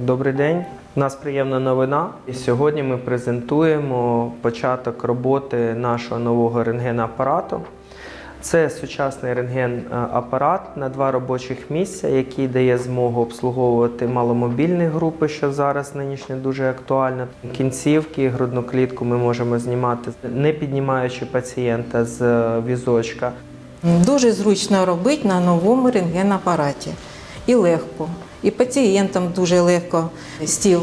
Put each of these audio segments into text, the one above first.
Добрий день. У нас приємна новина. І сьогодні ми презентуємо початок роботи нашого нового рентген-апарату. Це сучасний рентген-апарат на два робочих місця, який дає змогу обслуговувати маломобільні групи, що зараз нинішнє дуже актуально. Кінцівки, грудну клітку ми можемо знімати, не піднімаючи пацієнта з е, візочка. Дуже зручно робити на новому рентген-апараті. І легко. І пацієнтам дуже легко. Стіл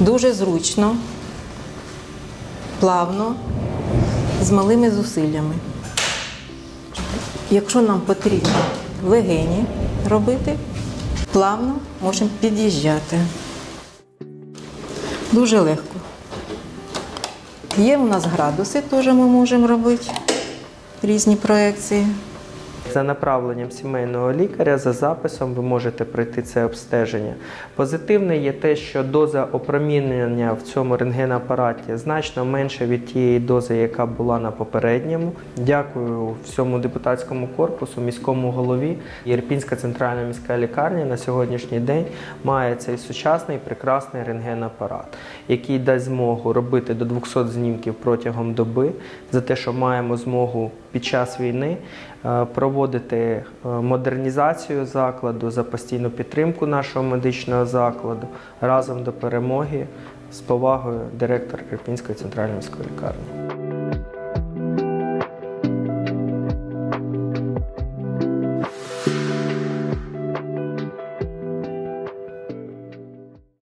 дуже зручно, плавно, з малими зусиллями. Якщо нам потрібно легені робити, плавно можемо під'їжджати. Дуже легко. Є у нас градуси, теж ми можемо робити різні проекції. За направленням сімейного лікаря за записом ви можете пройти це обстеження. Позитивне є те, що доза опромінення в цьому рентген-апараті значно менша від тієї дози, яка була на попередньому. Дякую всьому депутатському корпусу, міському голові. Єрпінська центральна міська лікарня на сьогоднішній день має цей сучасний прекрасний рентген-апарат, який дасть змогу робити до 200 знімків протягом доби за те, що маємо змогу під час війни е, проводити е, модернізацію закладу за постійну підтримку нашого медичного закладу разом до перемоги з повагою директор Ірпінської центральної міської лікарні.